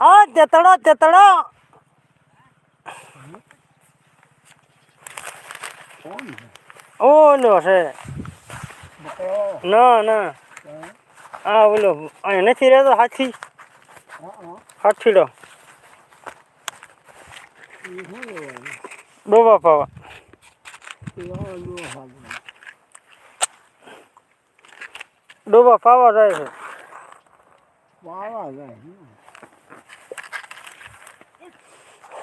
આ જતડો છે ઓલો છે. ના ના. હા ઓલો અહીંયા નથી રહેતો હાથી. હાથીડો ડોબા પાવા ડોબા પાવા જાય છે. પાવા જાય હમ. એ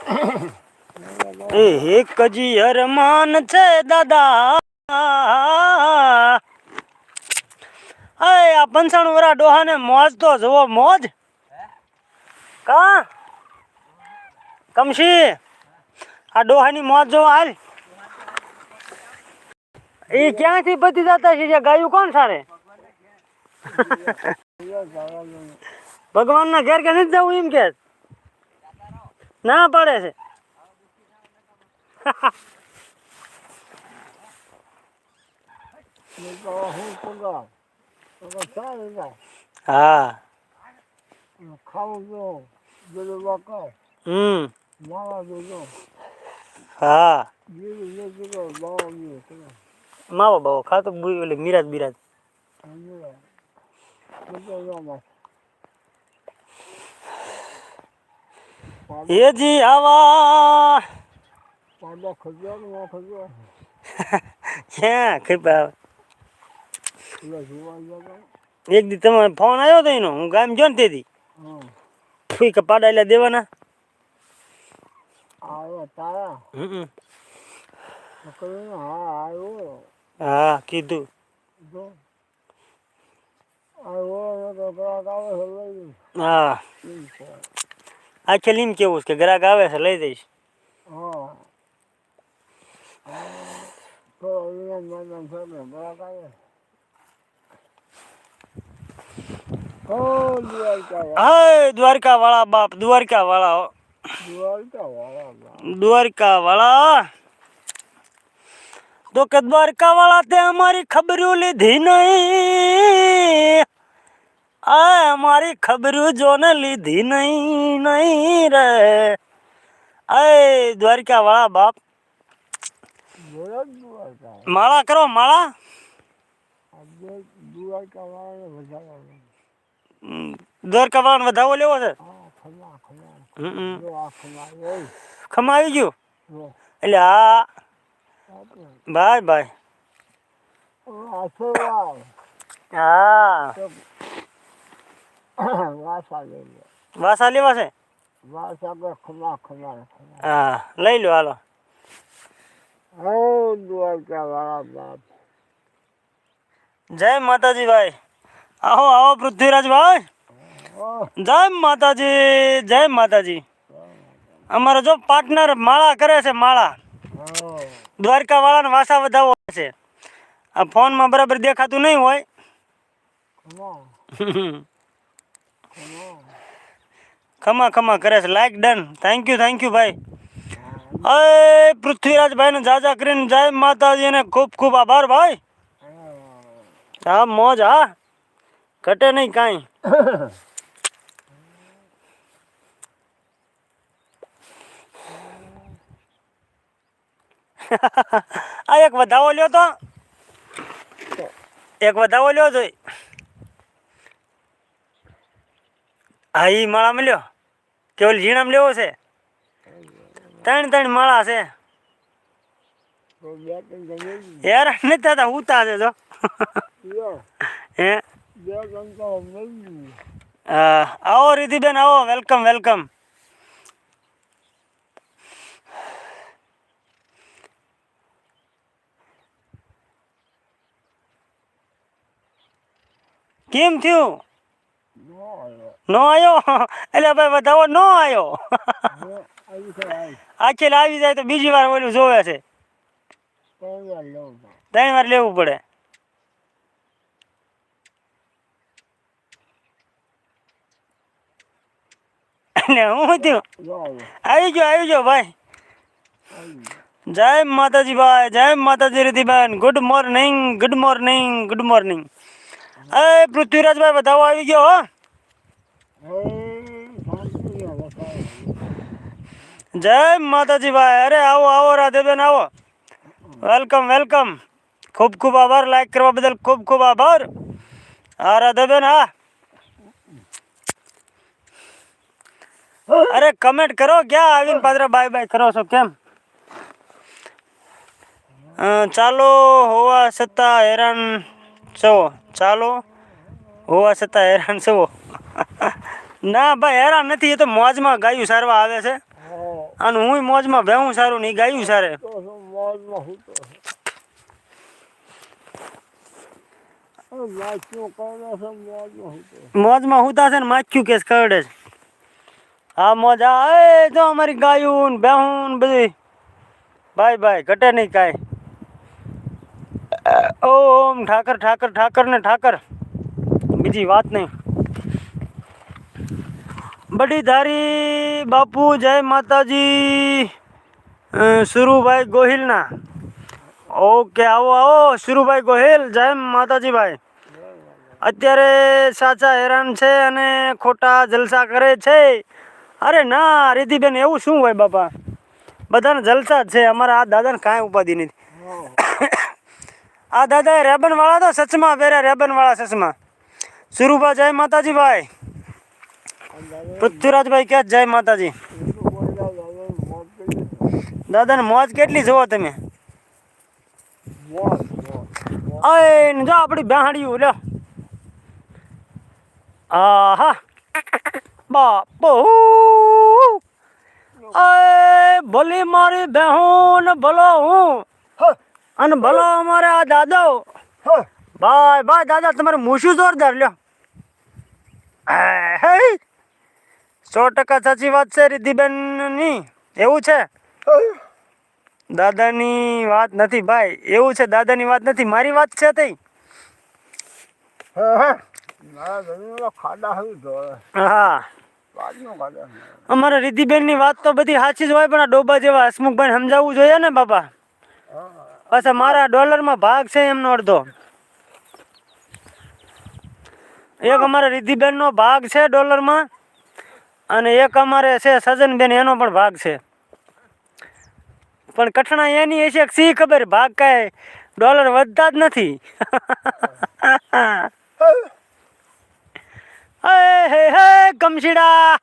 એક જ અરમાન છે દાદા. એ આ પંચાણું વરા ડોહાને મોજ તો જુઓ, મોજ. કા? કમશી, આ ડોહાની મોજ જો હાલ. એ ક્યાંથી બધી જતા છે જે ગાયું કોણ સારે? ભગવાનના ઘેર કે નથી જવું એમ કે? ના પાડે છે. હું. હમ. હા. જીરું બાબા ખાતો મિરાજ બિરાજ સમજો બધો જામાં એ જી આવા. પાડો ખજો ને ખજો ક્યાં? ખીપા એક દી તમારે ફોન આવ્યો તો એનો. હું ગામ ગયો ને તેથી. ફૂઈ પાડા એટલે દેવાના. આવ્યો તારા. હમ હા આવ્યો. હા કીધું. જો આવ્યો. હા. આખે લીમ કેવું છે કે ગ્રાહક આવે છે લઈ દઈશ હા તો અહીંયા મેદાન છે ને ગ્રાહક આવે ઓ દ્વારકા હાય દ્વારકા વાળા બાપ દ્વારકા વાળા દ્વારકા વાળા બા. દ્વારકા વાળા તો કે દ્વારકા વાળા તે અમારી ખબરું લીધી નહીં આ અમારી ખબરું જોને લીધી નહીં નહીં રે. અય દ્વારકા વાળા બાપ. માળા કરો માળા. દ્વારકા વાળાને વાળાને વધાવો લેવો છે? ખમાવી ગયું? એટલે હા ભાઈ ભાઈ હા. વાસા લઈ લે. વાસા લેવા છે? વાસા પર ખમા ખમા ખમા હા લઈ લો હાલો. હો દ્વારકા વાળા બાપ. જય માતાજી ભાઈ. આવો આવો પૃથ્વીરાજ ભાઈ. જય માતાજી જય માતાજી. અમારો જો પાર્ટનર માળા કરે છે માળા. દ્વારકા વાળાને વાસા વધાવો છે. આ ફોનમાં બરાબર દેખાતું નહીં હોય. ખમા ખમા કરે છે. Like done thank you thank you ભાઈ. અય પૃથ્વીરાજ ભાઈને જાજા કરીને જય. માતાજી ને ખૂબ ખૂબ આભાર, ભાઈ. હા, મોજ, હા. ઘટે નહીં કાંઈ. આ એક વધાવો લ્યો તો. એક વધાવો લ્યો જોઈ. હા ઈ માળામાં લ્યો. કેવલ ઝીણામાં લેવો છે. ત્રણ ત્રણ માળા છે. યાર નથી થતા ઉતા છે જો. હે? આવો રીધિબેન આવો. Welcome welcome. કેમ થયું? નો આવ્યો નો એટલે ભાઈ વધાવો નો આવ્યો આખેલ આવી જાય તો બીજી વાર ઓલું જોવે છે. ત્રણ વાર લેવું પડે. એટલે હું થયું? નો આવી ગયો આવી ગયો ભાઈ. જય માતાજી ભાઈ જય માતાજી રીતિબેન good morning good morning good morning એ પૃથ્વીરાજભાઈ વધાવો આવી ગયો હો. હે શાંતિ જય માતાજી ભાઈ અરે આવો આવો રાધેબેન આવો વેલકમ વેલકમ ખૂબ ખૂબ આભાર લાઈક કરવા બદલ ખૂબ ખૂબ આભાર હા રાધેબેન હા અરે કમેન્ટ કરો ક્યાં આવીને પાદરા બાય બાય કરો છો કેમ અ, ચાલો હોવા છતાં હેરાન છો ચાલો હોવા છતાં હેરાન છો. ના ભાઈ, હેરાન નથી, એ તો મોજમાં ગાયું સારવા આવે છે. અને હું મોજમાં બેહું સારું નહીં ગાયું સારે. મોજમાં તો તો હુતા છે ને માખ્યું કેસ કરડે છે. હા મોજ એ જો અમારી ગાયું ને બેહું બધી. ભાઈ ભાઈ ઘટે નહીં કાંઈ. ઓમ ઠાકર ઠાકર ઠાકર ને ઠાકર. બીજી વાત નહીં. બડી ધારી બાપુ જય માતાજી. સુરુભાઈ ગોહિલના. ઓકે આવો આવો સુરુભાઈ ગોહિલ જય માતાજી ભાઈ અત્યારે સાચા હેરાન છે અને ખોટા જલસા કરે છે. અરે ના રીધિબેન એવું શું હોય બાપા? બધાને જલસા જ છે. અમારા આ દાદાને કાંઈ ઉપાધિ નથી. આ દાદા રેબન વાળા તો સચમાં પહેર્યા રેબન વાળા સચમાં. સુરુભા, જય માતાજી ભાઈ. પૃથ્વીરાજભાઈ ક્યાં જય માતાજી. દાદાને મોજ કેટલી જોવો તમે? અય જો આપણી બેહાડ્યું લ્યો. આહા. બાપો. અય ભલી મારી બેહું ને ભલો હું. અને ભલો અમારે આ દાદો. ભાઈ ભાઈ દાદા તમારું મૂછું જોરદાર લ્યો. સો ટકા સાચી વાત છે રિદ્ધિબેનની. એવું છે? દાદાની વાત નથી ભાઈ. એવું છે દાદાની વાત નથી. મારી વાત છે તઈ. હા અમારે રિદ્ધિબેનની વાત તો બધી સાચી જ હોય પણ આ ડોબા જેવા હસમુખભાઈ સમજાવવું જોઈએ ને બાપા. પાછા મારા ડોલરમાં ભાગ છે એમનો અડધો. એક અમારે રિદ્ધિબેનનો ભાગ છે ડોલરમાં અને એક અમારે છે સજનબેન એનો પણ ભાગ છે. પણ કઠણા એની હશે સી ખબર? ભાગ કાંઈ ડોલર વધતા જ નથી. હે હે હે કમશીડા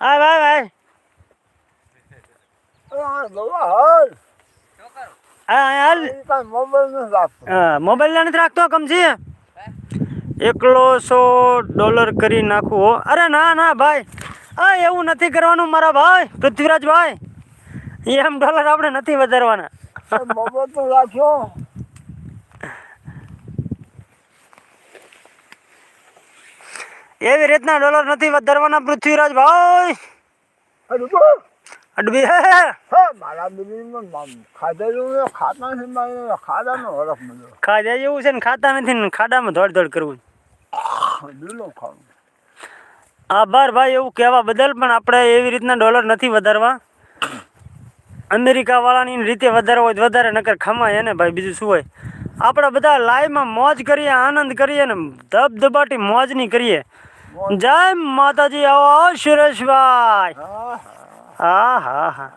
હા ભાઈ ભાઈ હાલ મોબાઈલ નથી રાખતો. હા મોબાઈલ નથી રાખતો કમસી એકલો સો ડોલર કરી નાખવું હો. અરે ના ના ભાઈ. આ એવું નથી કરવાનું મારા ભાઈ પૃથ્વીરાજ ભાઈ એમ ડોલર આપણે નથી વધારવાના. રાખ્યો એવી રીતના ડોલર નથી વધારવાના પૃથ્વીરાજ ભાઈ અડબી હે હા મારા બિલ્ડિંગમાં ખાધેલું ને ખાતા છે મારે ખાધાનો હરફ મળ્યો ખાધા જેવું છે ને ખાતા નથી ને ખાડામાં ધોડ ધોડ કરવું. લીલો ખાવું. આભાર ભાઈ એવું કહેવા બદલ પણ આપણે એવી રીતના ડોલર નથી વધારવા. અમેરિકા વાળાની રીતે વધારે હોય વધારે નકર ખમાય એને ભાઈ બીજું શું હોય. આપણે બધા લાઈવમાં મોજ કરીએ આનંદ કરીએ ને ધબધબાટી મોજની કરીએ. જય માતાજી આવો આવો સુરેશભાઈ હા હા હા.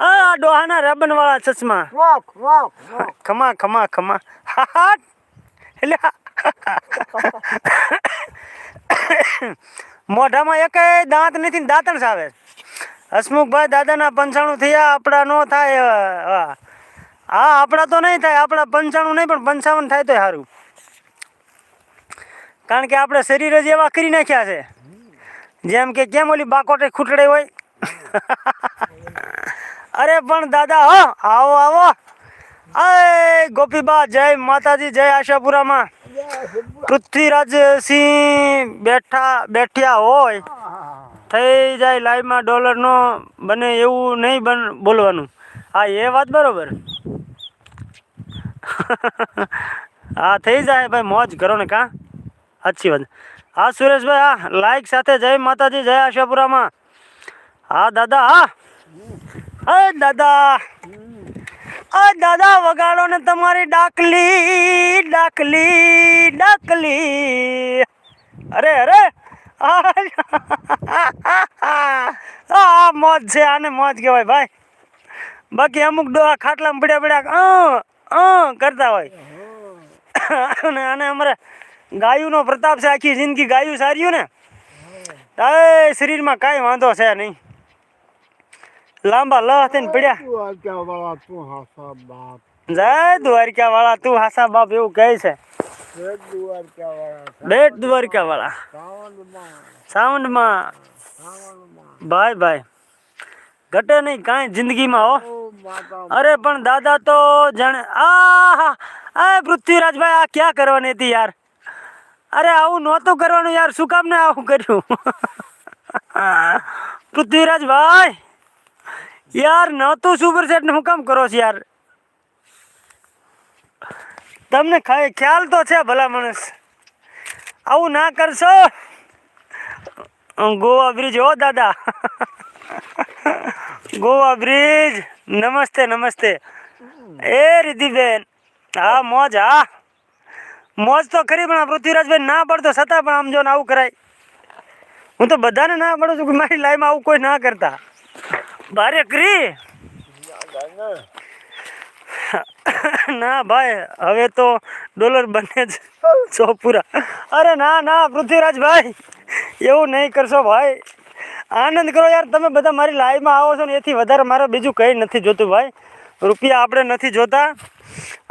આ ડોહાના રબન વાળા ચશ્મા વાક વાક ખમા ખમા ખમા. હા એટલે મોઢામાં એકે દાંત નથી ને દાંતણ સાવે હસમુખભાઈ દાદાના પંચાણું થયા આપણા નો થાય હા આપણા તો નહીં થાય આપણા પંચાણું નહીં પણ પંચાવન થાય તો સારું કારણ કે આપણે શરીર જ એવા કરી નાખ્યા છે. જેમ કે કેમ ઓલી બાકોટે ખૂટડે હોય અરે પણ દાદા, હો, આવો આવો. અય, ગોપીબા, જય માતાજી, જય આશાપુરામાં. પૃથ્વીરાજસિંહ બેઠા, બેઠ્યા હોય, થઈ જાય લાઈવમાં ડોલરનો બને એવું નહીં બન, બોલવાનું. હા, એ વાત બરોબર. હા, થઈ જાય ભાઈ, મોજ કરો ને કાં? સાચી વાત. હા, સુરેશભાઈ, હા લાઈક સાથે જય માતાજી, જય આશાપુરામાં. હા, દાદા, હા. અય દાદા. અ દાદા, વગાડો ને તમારી ડાકલી ડાકલી ડાકલી. અરે અરે. આ મોજ છે, આને મોજ કહેવાય, ભાઈ. બાકી અમુક ડોહા ખાટલામાં પડ્યા પડ્યા અ અ, કરતા હોય. અને આને અમારે ગાયુંનો પ્રતાપ છે, આખી જિંદગી ગાયું સાર્યું ને. એ શરીરમાં કાંઈ વાંધો છે નહીં. લાંબા લહ થઈને પડ્યા જય દ્વારકા વાળા તું હાસા બાપ એવું કહે છે. બેટ દ્વારકા વાળા સાઉન્ડમાં ભાઈ ભાઈ. ઘટે નહીં, કાંઈ જિંદગીમાં, હો. અરે, પણ દાદા તો જાણે આ આ પૃથ્વીરાજભાઈ, આ ક્યાં કરવાની હતી યાર? અરે, આવું નહોતું કરવાનું યાર, શું કામ ને આવું કર્યું? પૃથ્વીરાજભાઈ! યાર નહોતું સુપર સેટ ને હું કામ કરો છો યાર? તમને ખ્યાલ તો છે ભલા માણસ. આવું ના કરશો? ગોવા બ્રિજ હો દાદા. ગોવા બ્રિજ નમસ્તે નમસ્તે. એ રિધિબેન હા, મોજ હા. મોજ તો ખરી, પણ પૃથ્વીરાજભાઈ ના પડતો, છતાં પણ આમ જો ને આવું કરાય. હું તો બધાને ના પડું છું કે મારી લાઈફમાં આવું કોઈ ના કરતા. ભારે કરી ના ભાઈ, હવે તો ડોલર બને જ ચોપુરા. પૂરા અરે ના ના, પૃથ્વીરાજ ભાઈ, એવું નહીં કરશો ભાઈ. આનંદ કરો યાર, તમે બધા મારી લાઈવમાં આવો છો ને, એથી વધારે મારે બીજું કંઈ નથી જોતું ભાઈ. રૂપિયા આપણે નથી જોતા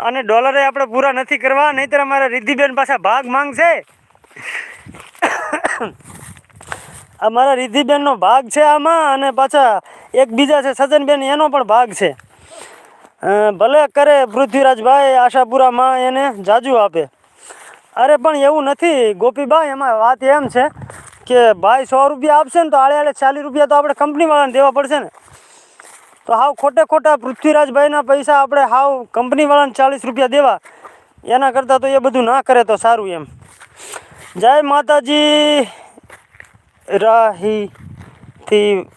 અને ડોલરે આપણે પૂરા નથી કરવા, નહીંતર અમારા રિદ્ધિબેન પાછા ભાગ માંગશે. અમારા રિદ્ધિબેનનો ભાગ છે આમાં અને પાછા એક બીજા છે, સજનબેન, એનો પણ ભાગ છે. ભલે કરે પૃથ્વીરાજભાઈ આશાપુરામાં એને જાજુ આપે. અરે પણ એવું નથી, ગોપીભાઈ, એમાં વાત એમ છે કે ભાઈ સો રૂપિયા આપશે ને તો આડે આડે ચાલીસ રૂપિયા તો આપણે કંપનીવાળાને દેવા પડશે ને. તો હાવ ખોટે ખોટા પૃથ્વીરાજભાઈના પૈસા આપણે હાવ કંપનીવાળાને ચાલીસ રૂપિયા દેવા. એના કરતાં તો એ બધું ના કરે તો સારું એમ. જય માતાજી. રાહીથી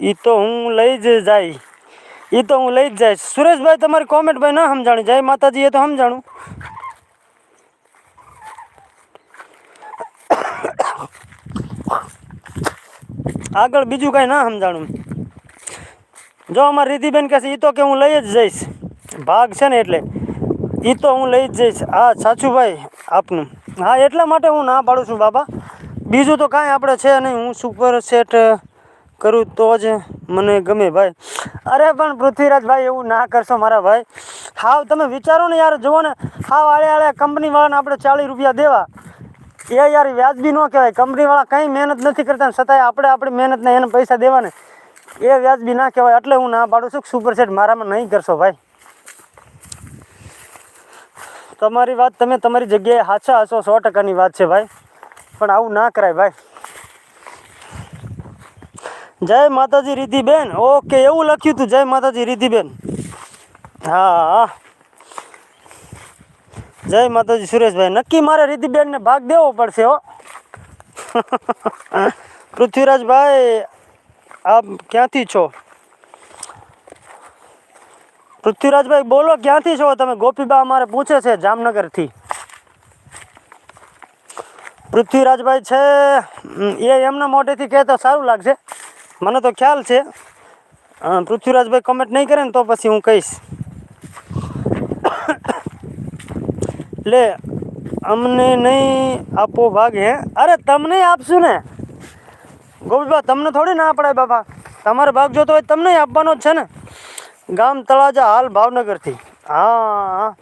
એ તો હું લઈ જ જાય એ તો હું લઈ જ જઈશ સુરેશભાઈ તમારી કોમેન્ટ ભાઈ ના સમજાણી. જય માતાજી, એ તો સમજાણું. આગળ બીજું કાંઈ ના સમજાણું. જો અમારી રીતિબેન કહે છે એ તો કે હું લઈ જ જઈશ. ભાગ છે ને એટલે. એ તો હું લઈ જ જઈશ. હા સાચું ભાઈ આપનું. હા, એટલા માટે હું ના પાડું છું, બાબા. બીજું તો કાંઈ આપણે છે નહીં. હું સુપર સેટ કરું તો જ મને ગમે, ભાઈ. અરે, પણ પૃથ્વીરાજભાઈ, એવું ના કરશો મારા ભાઈ. હાવ, તમે વિચારો ને યાર, જુઓ ને. હાવ આળે આળે કંપનીવાળાને આપણે ચાલીસ રૂપિયા દેવા. એ યાર વ્યાજબી ન કહેવાય. કંપનીવાળા કંઈ મહેનત નથી કરતા છતાંય આપણે આપણી મહેનતને એને પૈસા દેવાને. એ વ્યાજબી ના કહેવાય. એટલે હું ના પાડું છું કે સુપર સેટ મારામાં નહીં કરશો, ભાઈ. તમારી વાત, તમે તમારી જગ્યાએ હાચા હશો, સો ટકાની વાત છે ભાઈ. પણ આવું ના કરાય ભાઈ. જય માતાજી રીધિબેન. ઓકે, એવું લખ્યું હતું જય માતાજી રીધિબેન. હા. જય માતાજી સુરેશભાઈ. નક્કી મારે રીધિબેનને ભાગ દેવો પડશે, હો. પૃથ્વીરાજભાઈ, આપ ક્યાંથી છો? પૃથ્વીરાજભાઈ, બોલો, ક્યાંથી છો? તમે ગોપીબા અમારે પૂછે છે જામનગરથી. પૃથ્વીરાજભાઈ છે એ એમના મોઢેથી કહે તો સારું લાગશે. મને તો ખ્યાલ છે. પૃથ્વીરાજભાઈ કમેન્ટ નહીં કરે ને તો પછી હું કહીશ. લે, અમને નહીં આપો ભાગ, હે? અરે, તમને આપશું ને? ગોપીબા, તમને થોડી ના પડાય બાપા. તમારે ભાગ જોતો હોય તમને આપવાનો જ છે ને? ગામ તળાજા હાલ ભાવનગરથી હા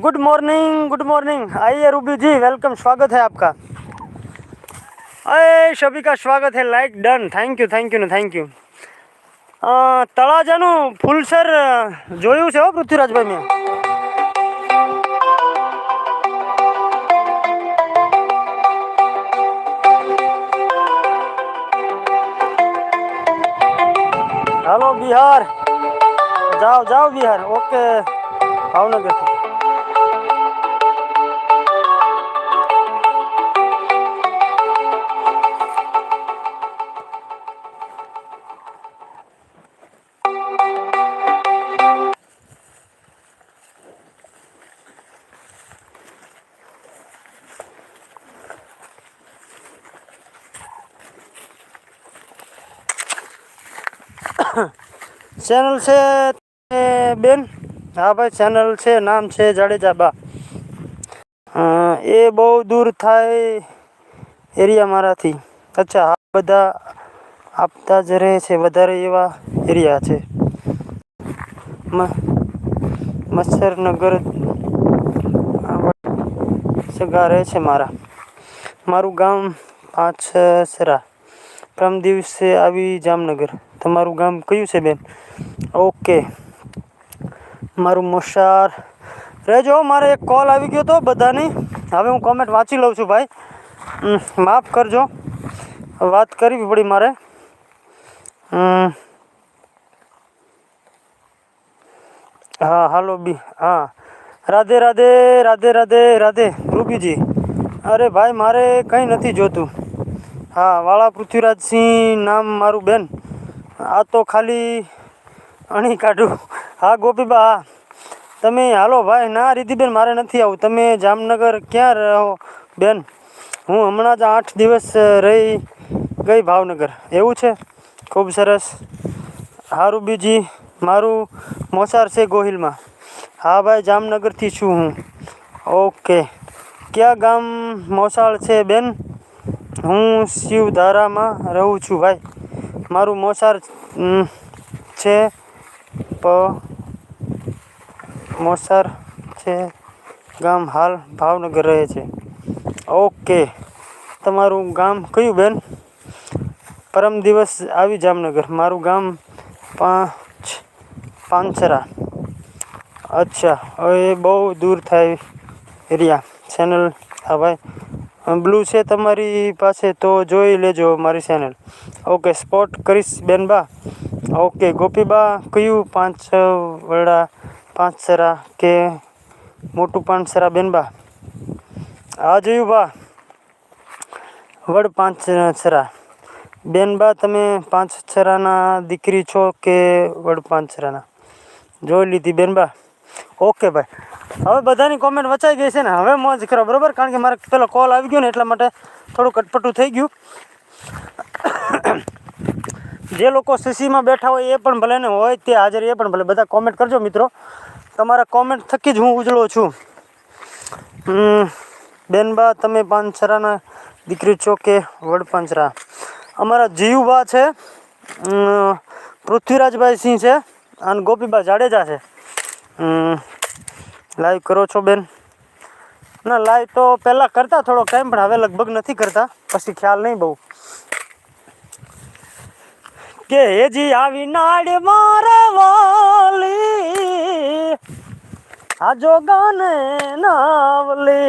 गुड मॉर्निंग गुड मॉर्निंग आइए रूबी जी वेलकम स्वागत है आपका अरे सभी का स्वागत है like done thank you thank you ને થેન્ક યુ તળાજાનું ફૂલસર જોયું છે હો પૃથ્વીરાજભાઈ મેં હાલો બિહાર. જાઓ જાઓ બિહાર. ઓકે. ભાવનગરથી. ચેનલ છે બેન? હા ભાઈ ચેનલ છે, નામ છે જાડેજા બા એ બહુ દૂર થાય એરિયા મારાથી. અચ્છા આ બધા આપતા જ રહે છે, વધારે એવા એરિયા છે. મચ્છરનગર સગા રહે છે મારા. મારું ગામ પાંચસરા. પ્રમ દિવસે આવી જામનગર. તમારું ગામ કયું છે, બેન? ઓકે. મારું મોસાર રહેજો મારે એક કોલ આવી ગયો તો બધાની. હવે હું કોમેન્ટ વાંચી લઉં છું, ભાઈ. માફ કરજો. વાત કરવી પડી મારે. હા, હાલો, બી. હા. રાધે રાધે રાધે રાધે રાધે, રૂબીજી. અરે ભાઈ, મારે કંઈ નથી જોતું. હા, વાળા પૃથ્વીરાજસિંહ નામ મારું બેન. આ તો ખાલી અણી કાઢું. હા, ગોપીબા, તમે હાલો ભાઈ, ના રીતિબેન મારે નથી આવું. તમે જામનગર ક્યાં રહો બેન? હું હમણાં જ આઠ દિવસ રહી ગઈ ભાવનગર. એવું છે? ખૂબ સરસ. હારું બીજી, મારું મોસાર છે ગોહિલમાં. હા ભાઈ, જામનગરથી છું હું. ઓકે. ક્યાં ગામ મોસાળ છે બેન? હું શિવધારામાં રહું છું, ભાઈ. મારું મોસાર છે, પ, મોસાર છે, ગામ હાલ ભાવનગર રહે છે. ઓકે, તમારું ગામ કયું બેન? પરમ દિવસ આવી જામનગર. મારું ગામ પાંચ, પાંચરા. અચ્છા, હવે બહુ દૂર થાય એરિયા. ચેનલ હા ભાઈ. બ્લુ છે તમારી પાસે તો જોઈ લેજો મારી ચેનલ ઓકે સ્પોટ કરીશ બેનબા ઓકે ગોપીબા કયું પાંચ વડા પાંચ સરા કે મોટું પાંચ સરા બેન બેનબા આ જોયું બા. વડ પાંચ સરા. બેન બેનબા તમે પાંચસરાના દીકરી છો કે વડ પાંચસરાના જોઈ લીધી બેનબા ઓકે ભાઈ. હવે બધાની કોમેન્ટ વચાઈ ગઈ છે ને હવે મોજ કરો બરાબર? કારણ કે મારે પેલો કોલ આવી ગયો ને એટલા માટે થોડું કટપટું થઈ ગયું. જે લોકો સીસીમાં બેઠા હોય એ પણ ભલે ને હોય તે હાજર, એ પણ ભલે. બધા કોમેન્ટ કરજો મિત્રો. તમારા કોમેન્ટ થકી જ હું ઉજળો છું. બેનબા, તમે પાંચરાના દીકરી છો કે વડ પાંચરા અમારા જીવબા છે પૃથ્વીરાજભાઈ સિંહ છે, અને ગોપીબા જાડેજા છે. લાઈવ કરો છો, બેન? ના લાઈવ તો પહેલાં કરતા થોડોક ટાઈમ પણ હવે લગભગ નથી કરતા. પછી ખ્યાલ નહીં બહુ. કે હેજી આવી નાડ મારે વાલી આજો ગાને નાવલી.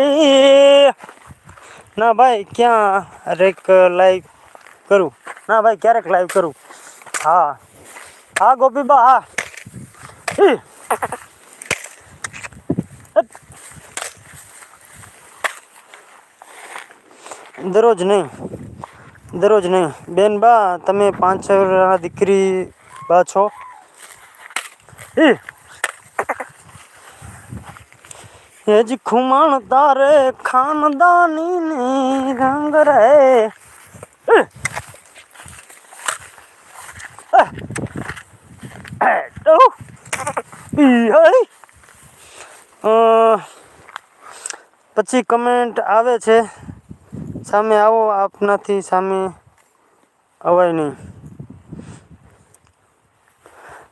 ના ભાઈ, ક્યાં રેક લાઈવ કરું? ના ભાઈ, ક્યારેક લાઈવ કરું? હા. હા, ગોપીબા, હા. દરરોજ નહીં. દરરોજ નહીં. બેન બા, તમે પાંચ છ દીકરી બા છો? એ જ ખુમાણ તારે ખાનદાની ની રંગ રહે. પછી કમેન્ટ આવે છે. સામે આવો આપનાથી સામે અવાય નહીં.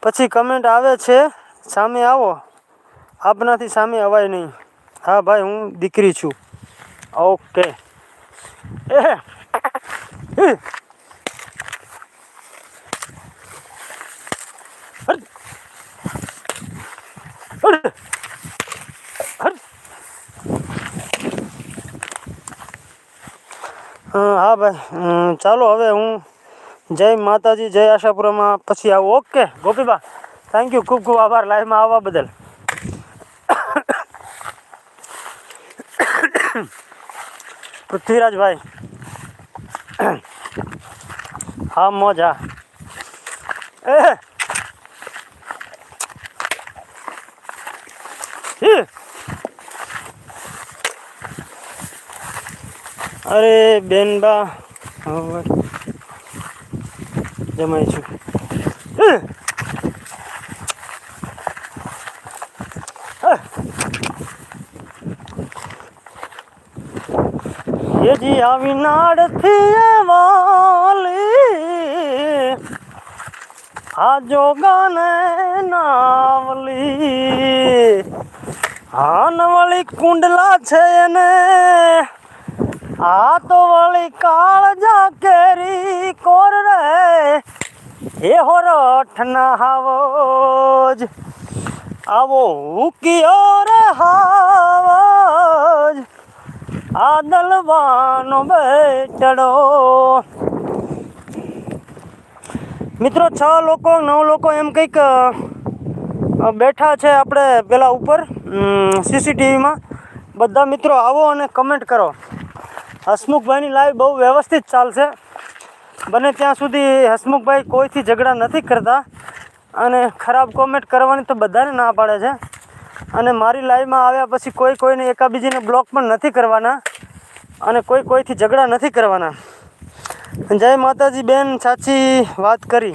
પછી કમેન્ટ આવે છે, સામે આવો આપનાથી સામે અવાય નહીં. હા ભાઈ, હું દીકરી છું. ઓકે. એ એ. હા ભાઈ અમ, ચાલો હવે હું જય માતાજી જય આશાપુરામાં પછી આવું ઓકે ગોપીબા થેન્ક યુ ખૂબ ખૂબ આભાર લાઈવમાં આવવા બદલ પૃથ્વીરાજભાઈ હા મોજ હા એ એ. અરે બેનબા હવે જમાય છું એ જી આવી નાડથી વાલી આ જોગાને નાવલી હાનવળી કુંડલા છે એને આ તો વળી કાળજા કેરી કોર રે. એ હોરઠ ના હાવજ. આવો ઉકિયો રે હાવજ. આ દલવાનો બેટડો. મિત્રો, છ લોકો, નવ લોકો એમ કંઈક બેઠા છે આપણે પેલા ઉપર સીસીટીવીમાં બધા મિત્રો આવો અને કમેન્ટ કરો. હસમુખભાઈની લાઈવ બહુ વ્યવસ્થિત ચાલશે. બને ત્યાં સુધી હસમુખભાઈ કોઈથી ઝઘડા નથી કરતા. અને ખરાબ કોમેન્ટ કરવાની તો બધાને ના પાડે છે. અને મારી લાઈવમાં આવ્યા પછી કોઈ કોઈને એકાબીજીને બ્લોક પણ નથી કરવાના. અને કોઈ કોઈથી ઝઘડા નથી કરવાના. જય માતાજી બેન, સાચી વાત કરી.